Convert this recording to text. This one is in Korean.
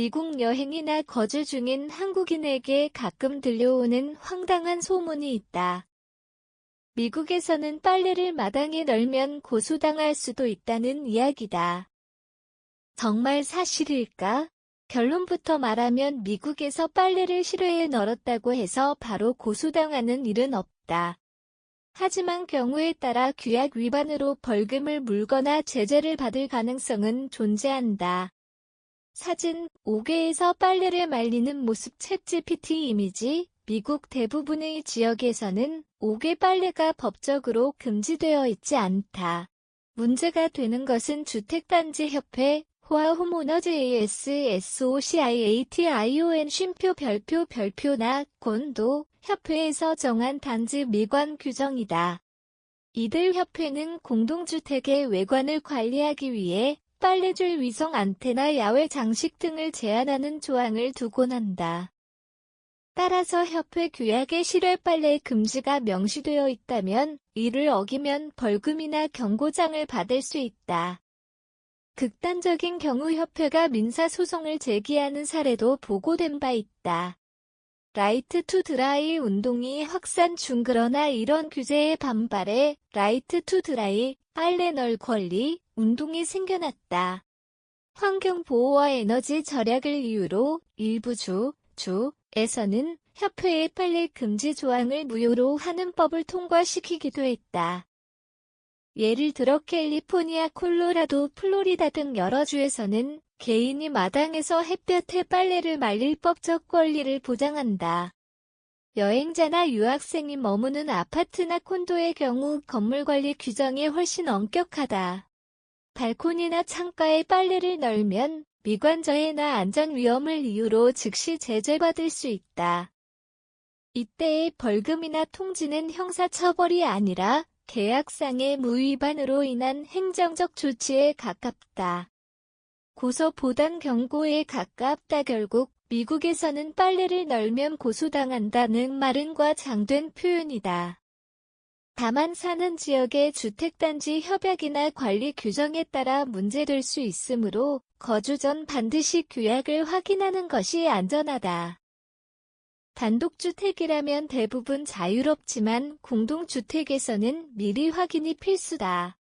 미국 여행이나 거주 중인 한국인에게 가끔 들려오는 황당한 소문이 있다. 미국에서는 빨래를 마당에 널면 고소당할 수도 있다는 이야기다. 정말 사실일까? 결론부터 말하면 미국에서 빨래를 실외에 널었다고 해서 바로 고소당하는 일은 없다. 하지만 경우에 따라 규약 위반으로 벌금을 물거나 제재를 받을 가능성은 존재한다. 사진 5개에서 빨래를 말리는 모습 챗GPT 이미지 미국 대부분의 지역에서는 5개 빨래가 법적으로 금지되어 있지 않다. 문제가 되는 것은 주택단지협회 호아 호모너즈 ASSOCIATION 쉼표 별표 별표나 곤도 협회에서 정한 단지 미관 규정이다. 이들 협회는 공동주택의 외관을 관리하기 위해 빨래줄 위성 안테나 야외 장식 등을 제한하는 조항을 두곤 한다. 따라서 협회 규약에 실외 빨래 금지가 명시되어 있다면 이를 어기면 벌금이나 경고장을 받을 수 있다. 극단적인 경우 협회가 민사소송을 제기하는 사례도 보고된 바 있다. 라이트 투 드라이 운동이 확산 중 그러나 이런 규제에 반발해 라이트 투 드라이 빨래 널 권리 운동이 생겨났다. 환경보호와 에너지 절약을 이유로 일부 주, 주에서는 협회의 빨래 금지 조항을 무효로 하는 법을 통과시키기도 했다. 예를 들어 캘리포니아, 콜로라도, 플로리다 등 여러 주에서는 개인이 마당에서 햇볕에 빨래를 말릴 법적 권리를 보장한다. 여행자나 유학생이 머무는 아파트나 콘도의 경우 건물 관리 규정이 훨씬 엄격하다. 발코니나 창가에 빨래를 널면 미관저해나 안전 위험을 이유로 즉시 제재받을 수 있다. 이때의 벌금이나 통지는 형사처벌이 아니라 계약상의 무위반으로 인한 행정적 조치에 가깝다. 고소 보단 경고에 가깝다 결국 미국에서는 빨래를 널면 고소당한다는 말은 과장된 표현이다. 다만 사는 지역의 주택단지 협약이나 관리 규정에 따라 문제될 수 있으므로 거주 전 반드시 규약을 확인하는 것이 안전하다. 단독주택이라면 대부분 자유롭지만 공동주택에서는 미리 확인이 필수다.